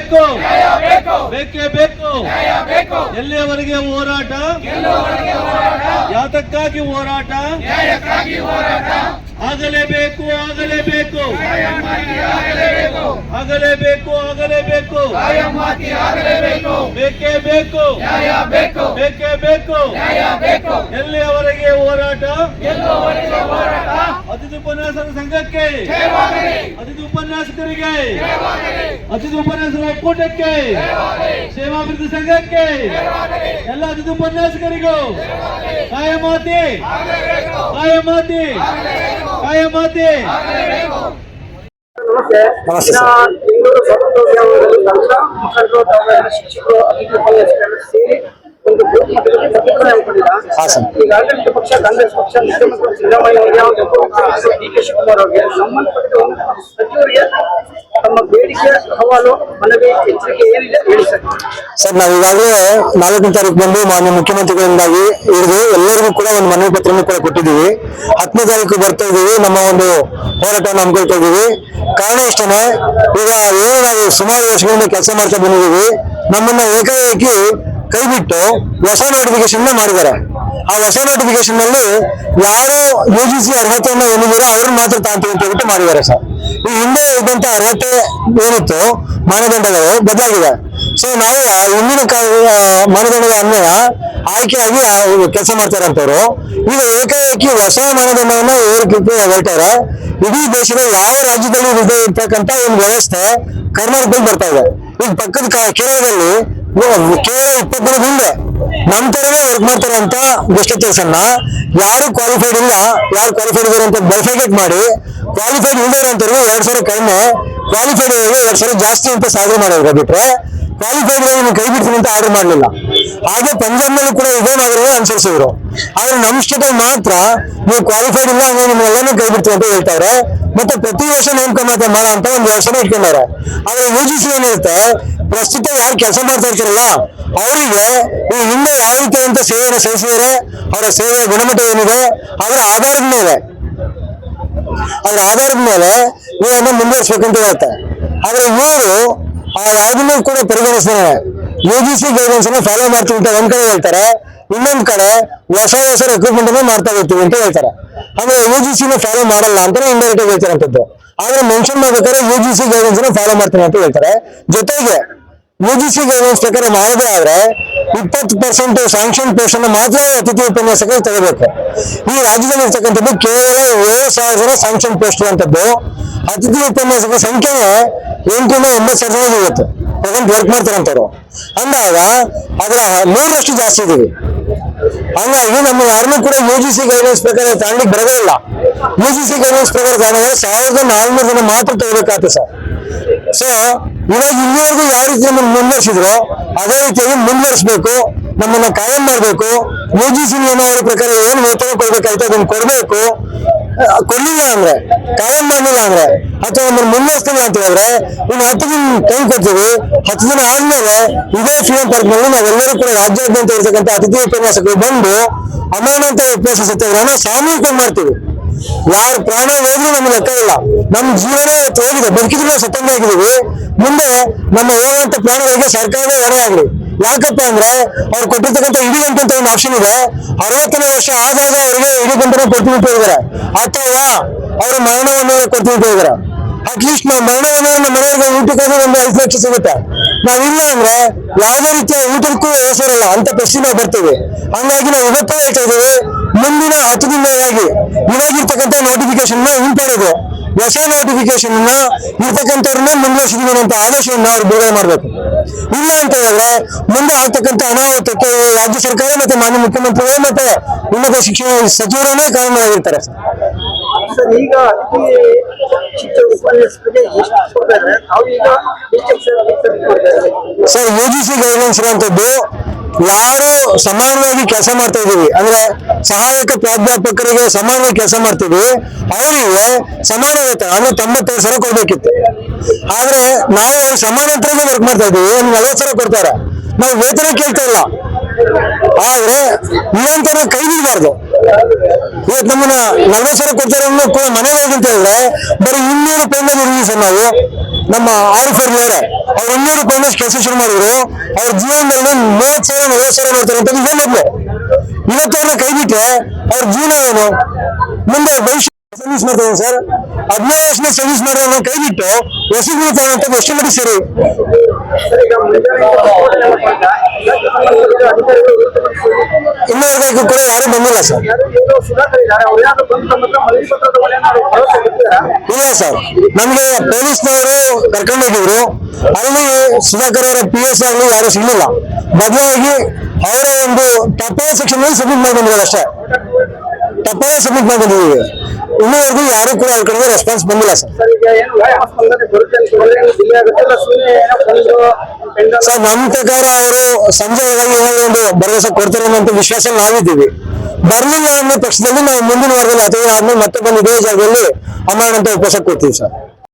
ಬೇಕು ಬೇಕೇ. ಬೇಕು ಎಲ್ಲಿಯವರೆಗೆ ಹೋರಾಟ? ಯಾತಕ್ಕಾಗಿ ಹೋರಾಟ? ಆಗಲೇಬೇಕು ಆಗಲೇಬೇಕು. ಆಗಲೇಬೇಕು. ಆಗಲೇಬೇಕು ಬೇಕೇ ಬೇಕು. ಬೇಕೇ. ಬೇಕು ಎಲ್ಲಿಯವರೆಗೆ ಹೋರಾಟ? ಅತಿಥಿ ಸಂಘಕ್ಕೆ. ಸಂಘಕ್ಕೆ ಅತಿಥಿ ಉಪನ್ಯಾಸಕರಿಗೆ. ಅತಿಥಿ ಉಪನ್ಯಾಸರ ಒಕ್ಕೂಟಕ್ಕೆ. ಸೇವಾಭಿವೃದ್ಧಿ ಸಂಘಕ್ಕೆ. ಎಲ್ಲ ಅತಿಥಿ ಉಪನ್ಯಾಸಕರಿಗೂ. ಕಾಯಮಾತಿ ಕಾಯಮಾತಿ ಕಾಯಮಾತಿ ಬೆಂಗಳೂರು ಸ್ವಾತಂತ್ರ್ಯೋದ್ಯಮದಲ್ಲಿ ಎಲ್ಲ ತಾವೆಲ್ಲ ಶಿಕ್ಷಕರು ಅತಿಥಿ ಉಪನ್ಯಾಸಕರು ಸೇರಿ ಒಂದು ಬೃಹತ್ ಮಟ್ಟದಲ್ಲಿ ಪ್ರತಿಭಟನೆ ಹಮ್ಮಿಕೊಂಡಿದ್ದಾರೆ ಹಾ, ಸರ್. ಈಗ ಆಡಳಿತ ಪಕ್ಷ ಕಾಂಗ್ರೆಸ್ ಪಕ್ಷ ಮುಖ್ಯಮಂತ್ರಿ ಸಿದ್ದರಾಮಯ್ಯ ಅವರಿಗೆ ಹಾಗೂ ಉಪಮುಖ್ಯಮಂತ್ರಿ ಡಿ ಕೆ ಶಿವಕುಮಾರ್ ಅವರಿಗೆ ಸಂಬಂಧಪಟ್ಟ ಸಚಿವರಿಗೆ ತಮ್ಮ ಬೇಡಿಕೆ ಅಹವಾಲು ಮನವಿ ಎಚ್ಚರಿಕೆ ಏನಿದೆ ಹೇಳಿ ಸರ್. ಸರ್ ನಾವು ಈಗಾಗಲೇ ನಾಲ್ಕನೇ ತಾರೀಕು ಬಂದು ಮಾನ್ಯ ಮುಖ್ಯಮಂತ್ರಿಗಳಿಂದಾಗಿ ಹಿಡಿದು ಎಲ್ಲರಿಗೂ ಕೂಡ ಒಂದು ಮನವಿ ಪತ್ರವನ್ನು ಕೂಡ ಕೊಟ್ಟಿದ್ದೀವಿ. ಹತ್ತನೇ ತಾರೀಕು ಬರ್ತಾ ಇದ್ದೀವಿ ನಮ್ಮ ಒಂದು ಹೋರಾಟವನ್ನು ಹಮ್ಮಿಕೊಳ್ತಾ ಇದ್ದೀವಿ. ಕಾರಣ ಇಷ್ಟನೇ ಈಗ ಏನು ನಾವು ಸುಮಾರು ವರ್ಷಗಳಿಂದ ಕೆಲಸ ಮಾಡ್ತಾ ಬಂದಿದ್ದೀವಿ. ನಮ್ಮನ್ನ ಏಕಾಏಕಿ ಕೈ ಬಿಟ್ಟು ಹೊಸ ನೋಟಿಫಿಕೇಶನ್ ಮಾಡಿದ್ದಾರೆ. ಆ ಹೊಸ ನೋಟಿಫಿಕೇಶನ್ನಲ್ಲಿ ಯಾರು ಯು ಜಿ ಸಿ ಅರ್ಹತೆಯನ್ನು ಹೊಂದಿದ್ದೀರೋ ಅವ್ರನ್ನ ಮಾತ್ರ ತಾಂತೀವಿ ಅಂತ ಹೇಳ್ಬಿಟ್ಟು ಮಾಡಿದ್ದಾರೆ ಸರ್. ಈ ಹಿಂದೆ ಇದ್ದಂತ ಅರ್ಹತೆ ಏನಿತ್ತು? ಮಾನದಂಡಗಳು ಬದಲಾಗಿದೆ. ಸೊ ನಾವು ಹಿಂದಿನ ಮಾನದಂಡದ ಅನ್ವಯ ಆಯ್ಕೆಯಾಗಿ ಕೆಲಸ ಮಾಡ್ತಾರಂತವ್ರು ಈಗ ಏಕಾಏಕಿ ಹೊಸ ಮಾನದಂಡವನ್ನ ಏರಿಕೆ ಹೊರಟಾರೆ ಇಡೀ ದೇಶದ ಯಾವ ರಾಜ್ಯದಲ್ಲಿ ಇದೆ ಇರ್ತಕ್ಕಂತ ಒಂದು ವ್ಯವಸ್ಥೆ ಕರ್ನಾಟಕದಲ್ಲಿ ಬರ್ತಾ ಇದೆ. ಈಗ ಪಕ್ಕದ ಕೇರಳದಲ್ಲಿ ಕೇವಲ ಇಪ್ಪತ್ತರ ಹಿಂದೆ ನಮ್ ತರವೇ ವರ್ಕ್ ಮಾಡ್ತಾರೆ ಅಂತ ಡಿಸ್ಟ್ರಿಕ್ಟರ್ಸನ್ನ ಯಾರು ಕ್ವಾಲಿಫೈಡ್ ಇಲ್ಲ, ಯಾರು ಕ್ವಾಲಿಫೈಡ್ ಇದ್ದಾರೆ ಅಂತ ಮಾಡಿ ಕ್ವಾಲಿಫೈಡ್ ಇಲ್ಲದೆ ಅಂತವ್ರಿಗೆ ಎರಡ್ ಸಾವಿರ ಕಡಿಮೆ ಕ್ವಾಲಿಫೈಡ್ ಎರಡ್ ಸಾವಿರ ಜಾಸ್ತಿ ಅಂತ ಸಾಧನೆ ಮಾಡೋದು ಬಿಟ್ರೆ ಕ್ವಾಲಿಫೈಡ್ ಕೈ ಬಿಡ್ತೀನಿ ಅಂತ ಆರ್ಡರ್ ಮಾಡಲಿಲ್ಲ. ಹಾಗೆ ಪಂಜಾಬ್ನಲ್ಲೂ ಕೂಡ ಇದೇ ಮಾದರಿನ ಅನುಸರಿಸಿದ್ರು ಆದ್ರೆ ನಮ್ಮ ಸ್ಟೇಟಲ್ಲಿ ಮಾತ್ರ ನೀವು ಕ್ವಾಲಿಫೈಡ್ ಇಲ್ಲ ಅಂದ್ರೆ ನಿಮ್ಮೆಲ್ಲನೂ ಕೈ ಬಿಡ್ತೀವಿ ಅಂತ ಹೇಳ್ತಾರೆ. ಮತ್ತೆ ಪ್ರತಿ ವರ್ಷ ನೇಮಕ ಮಾಡ ಅಂತ ಒಂದು ವರ್ಷನ ಇಟ್ಕೊಂಡಾರೆ ಆದ್ರೆ ಯು ಜಿ ಸಿ ಏನಿರುತ್ತೆ ಪ್ರಸ್ತುತ ಯಾರು ಕೆಲಸ ಮಾಡ್ತಾ ಇರ್ತಾರಲ್ಲ, ಅವರಿಗೆ ಈ ಹಿಂದೆ ಯಾವ ರೀತಿ ಅಂತ ಸೇವೆಯನ್ನು ಸಲ್ಲಿಸಿದರೆ ಅವರ ಸೇವೆಯ ಗುಣಮಟ್ಟ ಏನಿದೆ, ಅದರ ಆಧಾರದ ಮೇಲೆ. ಅದರ ಆಧಾರದ ಮೇಲೆ ಇವನ್ನ ಮುಂದುವರಿಸ್ಬೇಕಂತ ಹೇಳುತ್ತೆ ಆದ್ರೆ ಇವರು ಯಾವುದನ್ನು ಕೂಡ ಪರಿಗಣಿಸ್ತಾರೆ ಯು ಜಿ ಸಿ ಗೈಡೆನ್ಸ್ ಅನ್ನ ಫಾಲೋ ಮಾಡ್ತೀವಿ ಅಂತ ಒಂದ್ ಕಡೆ ಹೇಳ್ತಾರೆ. ಇನ್ನೊಂದ್ ಕಡೆ ಹೊಸ ಹೊಸ ರೆಕ್ರೂಟ್ಮೆಂಟ್ ಅನ್ನ ಮಾಡ್ತಾ ಹೋಗ್ತೀವಿ ಅಂತ ಹೇಳ್ತಾರೆ. ಅಂದ್ರೆ ಯು ಜಿ ಸಿ ನ ಫಾಲೋ ಮಾಡಲ್ಲ ಅಂತ ಇಂಡೈರೆಕ್ಟ್ ಆಗಿ ಹೇಳ್ತಾರಂತದ್ದು ಆದ್ರೆ ಮೆನ್ಷನ್ ಮಾಡ್ಬೇಕಾದ್ರೆ ಯು ಜಿ ಸಿ ಗೈಡೆನ್ಸ್ನ ಫಾಲೋ ಮಾಡ್ತೀನಿ ಅಂತ ಹೇಳ್ತಾರೆ. ಜೊತೆಗೆ ಯು ಜಿ ಸಿ ಗೈಡೆನ್ಸ್ ಪ್ರಕಾರ ಮಾಡಿದ್ರೆ ಆದ್ರೆ ಇಪ್ಪತ್ತು ಪರ್ಸೆಂಟ್ ಸ್ಯಾಂಕ್ಷನ್ ಪೋರ್ಷನ್ ಮಾತ್ರ ಅತಿಥಿ ಉಪನ್ಯಾಸಕರು ತಗೋಬೇಕು. ಈ ರಾಜ್ಯದಲ್ಲಿ ಇರ್ತಕ್ಕಂಥದ್ದು ಕೇವಲ ಏಳು ಸಾವಿರ ಜನ ಸ್ಯಾಂಕ್ಷನ್ ಪೋಸ್ಟ್ ಅಂತದ್ದು ಅತಿಥಿ ಉಪನ್ಯಾಸಕರ ಸಂಖ್ಯೆ ಎಂಟರಿಂದ ಒಂಬತ್ತು ಸಾವಿರ ಜನ ಇವತ್ತು ಪ್ರೆಸೆಂಟ್ ವರ್ಕ್ ಮಾಡ್ತಾರಂತವ್ರು. ಅಂದಾಗ ಅದರ ಮೂರಷ್ಟು ಜಾಸ್ತಿ ಇದೀವಿ. ಹಂಗಾಗಿ ನಮ್ಮ ಯಾರನ್ನೂ ಕೂಡ ಯು ಜಿ ಸಿ ಗೈಡ್ಲೈನ್ಸ್ ಪ್ರಕಾರ ತಗೊಳ್ಳಿಕ್ಕೆ ಬರೋದೇ ಇಲ್ಲ ಯು ಜಿ ಸಿ ಗೈಡ್ಲೈನ್ಸ್ ಪ್ರಕಾರ ತಗೊಂಡ್ರೆ ಸಾವಿರದ ನಾಲ್ನೂರು ಜನ ಮಾತ್ರ ತಗೋಬೇಕಾಗ್ತದೆ ಸರ್. ಸೊ ಇವಾಗ ಇಲ್ಲಿವರೆಗೂ ಯಾವ ರೀತಿ ನಮ್ಮನ್ನು ಮುಂದುವರಿಸಿದ್ರು, ಅದೇ ರೀತಿಯಾಗಿ ಮುಂದುವರಿಸಬೇಕು, ನಮ್ಮನ್ನ ಕಾಯಂ ಮಾಡಬೇಕು ಯು ಜಿ ಸಿ ನಿಯಮಾವಳಿ ಪ್ರಕಾರ ಏನು ವೇತನ ಕೊಡ್ಬೇಕಾಯ್ತು ಅದನ್ನು ಕೊಡ್ಬೇಕು ಕೊಡ್ಲಿಲ್ಲ ಅಂದ್ರೆ, ಕಾಯಂ ಮಾಡಲಿಲ್ಲ ಅಂದ್ರೆ, ಅಥವಾ ನಮ್ಮನ್ನು ಮುಂದುವರಿಸ್ತೀನಿ ಅಂತ ಹೇಳಿದ್ರೆ ಇನ್ನು ಹತ್ತು ದಿನ ಟೈಮ್ ಕೊಡ್ತೀವಿ ಹತ್ತು ದಿನ ಆದ್ಮೇಲೆ ಇದೇ ಫ್ರೀಡಂ ಪಾರ್ಕ್ನಲ್ಲಿ ನಾವೆಲ್ಲರೂ ಕೂಡ ರಾಜ್ಯಾದ್ಯಂತ ಇರ್ತಕ್ಕಂಥ ಅತಿಥಿ ಉಪನ್ಯಾಸಕರು ಬಂದು ಅಮರನಾಥ ಉಪನ್ಯಾಸ ಸತ್ಯಾಗ್ರಹನ ಸಾಮೂಹಿಕ ಮಾಡ್ತೀವಿ. ಯಾರ ಪ್ರಾಣ ಹೋದ್ರೂ ನಮ್ಗೆ ಲೆಕ್ಕ ಇಲ್ಲ. ನಮ್ಮ ಜೀವನ ಹೋಗಿದೆ ಬದುಕಿದ್ರು ನಾವು ಸತ್ತಂಗ ಮುಂದೆ ನಮ್ಮ ಹೋಗುವಂತ ಪ್ರಾಣಗಳಿಗೆ ಸರ್ಕಾರವೇ ಹೊಣೆ ಆಗ್ಲಿ. ಯಾಕಪ್ಪ ಅಂದ್ರೆ ಅವ್ರು ಕೊಟ್ಟಿರ್ತಕ್ಕಂಥ ಇಡೀ ಅಂತ ಒಂದು ಆಪ್ಷನ್ ಇದೆ. ಅರವತ್ತನೇ ವರ್ಷ ಆದಾಗ ಅವರಿಗೆ ಇಡೀ ಗಂಟೆ ಕೊಡ್ತೀವಿ ಅಂತ ಹೇಳಿದಾರೆ ಅಥವಾ ಅವರ ಮರಣವನ್ನು ಕೊಡ್ತೀವಿ ಅಂತ ಹೇಳಿದಾರೆ ಅಟ್ಲೀಸ್ಟ್ ನಾವು ಮರಣವನ್ನು ನಮ್ಮ ಮನೆಯವರಿಗೆ ಊಟಕ್ಕಾದ್ರೂ ಒಂದು ಐದು ಲಕ್ಷ ಸಿಗುತ್ತೆ. ನಾವಿಲ್ಲ ಅಂದ್ರೆ ಯಾವುದೇ ರೀತಿಯ ಊಟಕ್ಕೂ ಹೆಸರಲ್ಲ, ಅಂತ ಪ್ರಶ್ನೆ ನಾವು ಬರ್ತೀವಿ. ಹಂಗಾಗಿ ನಾವು ಇವತ್ತೇ ಹೇಳ್ತಾ ಇದ್ದೀವಿ, ಮುಂದಿನ ಹತ್ತು ದಿನಗಳಾಗಿ ಇವಾಗಿರ್ತಕ್ಕಂಥ ನೋಟಿಫಿಕೇಶನ್ ಹಿಂಪಡೆದು ಹೊಸ ನೋಟಿಫಿಕೇಶನ್ ಇರ್ತಕ್ಕಂಥವ್ರನ್ನ ಮುಂದುವರಿಸಿದೀವಿ ಅಂತ ಆದೇಶವನ್ನು ಅವ್ರು ಬಿಡುಗಡೆ ಮಾಡಬೇಕು. ಇಲ್ಲ ಅಂತ ಹೇಳಿದ್ರೆ ಮುಂದೆ ಆಗ್ತಕ್ಕಂಥ ಅನಾಹುತಕ್ಕೆ ರಾಜ್ಯ ಸರ್ಕಾರ ಮತ್ತೆ ಮಾನ್ಯ ಮುಖ್ಯಮಂತ್ರಿಗಳೇ ಮತ್ತೆ ಉನ್ನತ ಶಿಕ್ಷಣ ಸಚಿವರನ್ನೇ ಈಗ ಎಷ್ಟು sir U G C guidelines ಇರುವಂತದ್ದು ಯಾರು ಸಮಾನವಾಗಿ ಕೆಲಸ ಮಾಡ್ತಾ ಇದೀವಿ ಅಂದ್ರೆ ಸಹಾಯಕ ಪ್ರಾಧ್ಯಾಪಕರಿಗೆ ಸಮಾನವಾಗಿ ಕೆಲಸ ಮಾಡ್ತೀವಿ ಅವರಿಗೆ ಸಮಾನ ವೇತನ, ಅಂದ್ರೆ ತೊಂಬತ್ತೈದು ಸಾವಿರ ಕೊಡ್ಬೇಕಿತ್ತು. ಆದ್ರೆ ನಾವು ಸಮಾನಾಂತರನೇ ವರ್ಕ್ ಮಾಡ್ತಾ ಇದೀವಿ ಒಂದು ನಲವತ್ತು ಸಾವಿರ ಕೊಡ್ತಾರೆ. ನಾವು ವೇತನ ಕೇಳ್ತಾ ಇಲ್ಲ. ಆದ್ರೆ ನಿರಂತರ ಕೈ ಬಿಡಬಾರ್ದು ಇವತ್ತು ನಮ್ಮನ್ನ ನಲವತ್ತು ಸಾವಿರ ಕೊಡ್ತಾರೆ ಅನ್ನೋ ಮನೆಗೆ ಅಂತ ಹೇಳಿದ್ರೆ, ಬರೀ ಇನ್ನೂರು ರೂಪಾಯಿಂದ ಸರ್ ನಾವು. ನಮ್ಮ ಆರಿಫರ್ ಅವರೇ ಅವ್ರು ಇನ್ನೂರು ರೂಪಾಯಿ ಕೆಲಸ ಶುರು ಮಾಡಿದ್ರು. ಅವ್ರ ಜೀವನದಲ್ಲಿ ಮೂವತ್ ಸಾವಿರ ನಲವತ್ತು ಸಾವಿರ ಮಾಡ್ತಾರೆ ಅಂತ ಇದೇ ಮೊದಲು. ಇವತ್ತು ಅವ್ರನ್ನ ಕೈ ಬಿಟ್ರೆ ಅವ್ರ ಜೀವನ ಏನು? ಮುಂದೆ ಭವಿಷ್ಯ ಸರ್ವಿಸ್ ಮಾಡ್ತಾರೆ ಸರ್. ಹದಿನೈದು ವರ್ಷದ ಸರ್ವಿಸ್ ಮಾಡೋರನ್ನ ಕೈ ಬಿಟ್ಟು ಹೊಸಬ್ರು ಅಂತ ಎಷ್ಟು ಮಾಡಿ ಸರಿ ಮುಂಜಾನೆ ಕೂಡ ಯಾರು ಬಂದಿಲ್ಲ ಸರ್. ಇಲ್ಲ ಸರ್. ನಮ್ಗೆ ಪೊಲೀಸ್ನವರು ಕರ್ಕೊಂಡು ಹೋಗಿದ್ರು ಅಲ್ಲಿ ಸುಧಾಕರ್ ಅವರ ಪಿ ಎಸ್ ಅಲ್ಲಿ ಯಾರು ಸಿಗ್ಲಿಲ್ಲ. ಬದಲಾಗಿ ಅವರ ಒಂದು ಟಪಾಲ್ ಸೆಕ್ಷನ್ ಅಲ್ಲಿ ಸಬ್ಮಿಟ್ ಮಾಡಿ ಬಂದಿದ್ದಾರೆ ಅಷ್ಟೇ. ಟಪಾಲ್ ಸಬ್ಮಿಟ್ ಮಾಡಿ ಇನ್ನೂವರೆಗೂ ಯಾರು ಕೂಡ ಅವ್ರ ಕಡೆ ರೆಸ್ಪಾನ್ಸ್ ಬಂದಿಲ್ಲ ಸರ್. ಸರ್ ನಮ್ಮ ಪ್ರಕಾರ ಅವರು ಸಂಜೆ ಒಂದು ಭರವಸೆ ಕೊಡ್ತಾರೆ ಅನ್ನೋ ವಿಶ್ವಾಸ ನಾವಿದ್ದೀವಿ. ಬರ್ಲಿಲ್ಲ ಅನ್ನೋ ಪಕ್ಷದಲ್ಲಿ ನಾವು ಮುಂದಿನ ವಾರದಲ್ಲಿ ಅಥವಾ ಆದ್ಮೇಲೆ ಮತ್ತೆ ಬಂದು ಇದೇ ಜಾಗದಲ್ಲಿ ಅಮರಣ ಅಂತ ಉಪವಾಸ ಕೊಡ್ತೀವಿ ಸರ್.